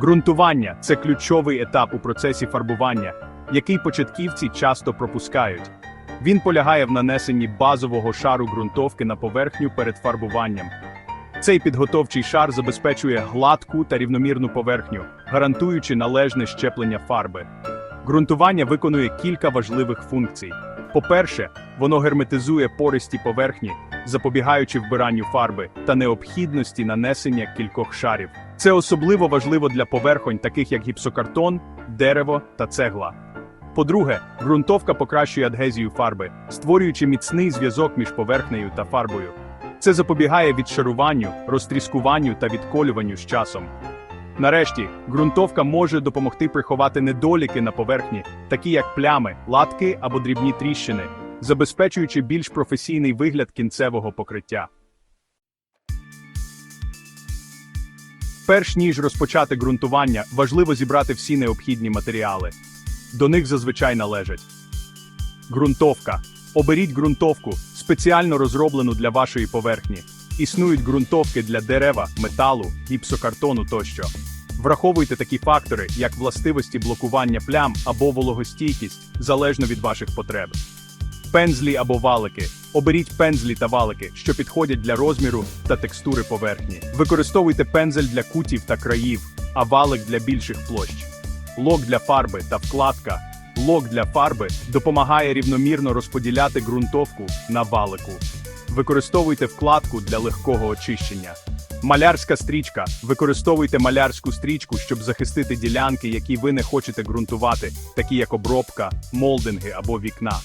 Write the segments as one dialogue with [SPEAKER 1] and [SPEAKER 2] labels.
[SPEAKER 1] Ґрунтування це ключовий етап у процесі фарбування, який початківці часто пропускають. Він полягає в нанесенні базового шару ґрунтовки на поверхню перед фарбуванням. Цей підготовчий шар забезпечує гладку та рівномірну поверхню, гарантуючи належне щеплення фарби. Ґрунтування виконує кілька важливих функцій. По-перше, воно герметизує пористі поверхні, запобігаючи вбиранню фарби та необхідності нанесення кількох шарів. Це особливо важливо для поверхонь, таких як гіпсокартон, дерево та цегла. По-друге, ґрунтовка покращує адгезію фарби, створюючи міцний зв'язок між поверхнею та фарбою. Це запобігає відшаруванню, розтріскуванню та відколюванню з часом. Нарешті, ґрунтовка може допомогти приховати недоліки на поверхні, такі як плями, латки або дрібні тріщини, забезпечуючи більш професійний вигляд кінцевого покриття. Перш ніж розпочати ґрунтування, важливо зібрати всі необхідні матеріали. До них зазвичай належать ґрунтовка. Оберіть ґрунтовку, спеціально розроблену для вашої поверхні. Існують ґрунтовки для дерева, металу, гіпсокартону тощо. Враховуйте такі фактори, як властивості блокування плям або вологостійкість, залежно від ваших потреб. Пензлі або валики. Оберіть пензлі та валики, що підходять для розміру та текстури поверхні. Використовуйте пензель для кутів та країв, а валик для більших площ. Лок для фарби та вкладка. Лок для фарби допомагає рівномірно розподіляти ґрунтовку на валику. Використовуйте вкладку для легкого очищення. Малярська стрічка. Використовуйте малярську стрічку, щоб захистити ділянки, які ви не хочете ґрунтувати, такі як обробка, молдинги або вікна.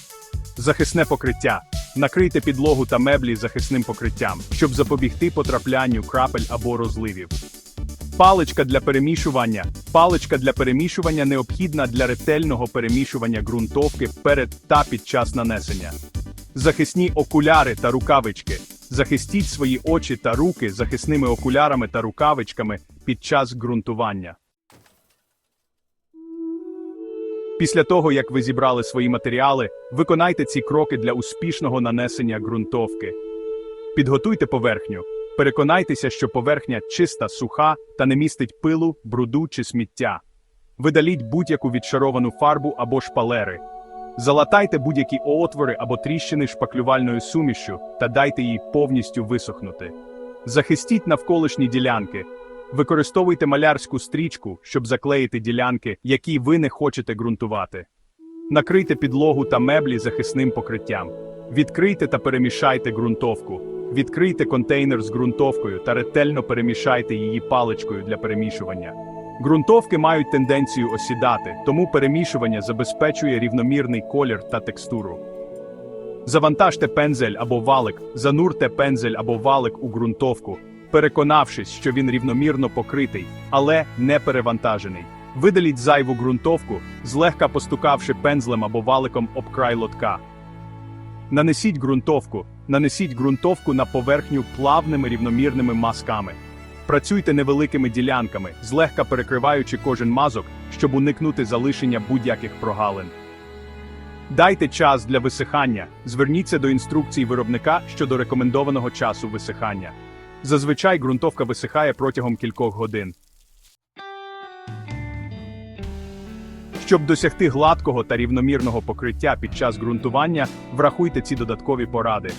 [SPEAKER 1] Захисне покриття. Накрийте підлогу та меблі захисним покриттям, щоб запобігти потраплянню крапель або розливів. Паличка для перемішування. Паличка для перемішування необхідна для ретельного перемішування ґрунтовки перед та під час нанесення. Захисні окуляри та рукавички. Захистіть свої очі та руки захисними окулярами та рукавичками під час ґрунтування. Після того, як ви зібрали свої матеріали, виконайте ці кроки для успішного нанесення ґрунтовки. Підготуйте поверхню. Переконайтеся, що поверхня чиста, суха та не містить пилу, бруду чи сміття. Видаліть будь-яку відшаровану фарбу або шпалери. Залатайте будь-які отвори або тріщини шпаклювальною сумішшю та дайте їй повністю висохнути. Захистіть навколишні ділянки. Використовуйте малярську стрічку, щоб заклеїти ділянки, які ви не хочете ґрунтувати. Накрийте підлогу та меблі захисним покриттям. Відкрийте та перемішайте ґрунтовку. Відкрийте контейнер з ґрунтовкою та ретельно перемішайте її паличкою для перемішування. Ґрунтовки мають тенденцію осідати, тому перемішування забезпечує рівномірний колір та текстуру. Завантажте пензель або валик, занурте пензель або валик у ґрунтовку, переконавшись, що він рівномірно покритий, але не перевантажений. Видаліть зайву ґрунтовку, злегка постукавши пензлем або валиком об край лотка. Нанесіть ґрунтовку. Нанесіть ґрунтовку на поверхню плавними рівномірними мазками. Працюйте невеликими ділянками, злегка перекриваючи кожен мазок, щоб уникнути залишення будь-яких прогалин. Дайте час для висихання. Зверніться до інструкцій виробника щодо рекомендованого часу висихання. Зазвичай ґрунтовка висихає протягом кількох годин. Щоб досягти гладкого та рівномірного покриття під час ґрунтування, врахуйте ці додаткові поради.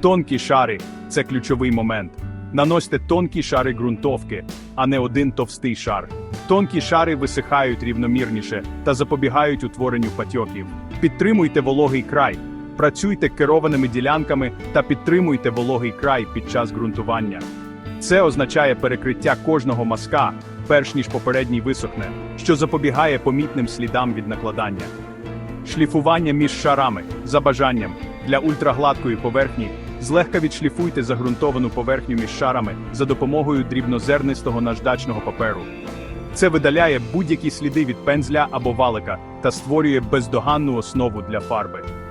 [SPEAKER 1] Тонкі шари це ключовий момент. Наносьте тонкі шари ґрунтовки, а не один товстий шар. Тонкі шари висихають рівномірніше та запобігають утворенню патьоків. Підтримуйте вологий край, працюйте керованими ділянками та підтримуйте вологий край під час ґрунтування. Це означає перекриття кожного мазка, перш ніж попередній висохне, що запобігає помітним слідам від накладання. Шліфування між шарами за бажанням для ультрагладкої поверхні злегка відшліфуйте загрунтовану поверхню між шарами за допомогою дрібнозернистого наждачного паперу. Це видаляє будь-які сліди від пензля або валика та створює бездоганну основу для фарби.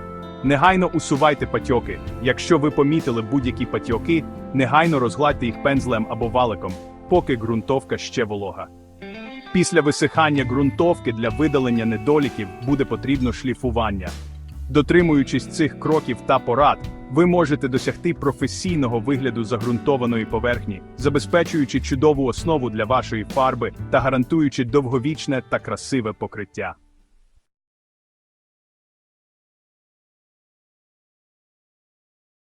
[SPEAKER 1] Негайно усувайте патьоки. Якщо ви помітили будь-які патьоки, негайно розгладьте їх пензлем або валиком, поки ґрунтовка ще волога. Після висихання ґрунтовки для видалення недоліків буде потрібно шліфування. Дотримуючись цих кроків та порад, ви можете досягти професійного вигляду загрунтованої поверхні, забезпечуючи чудову основу для вашої фарби та гарантуючи довговічне та красиве покриття.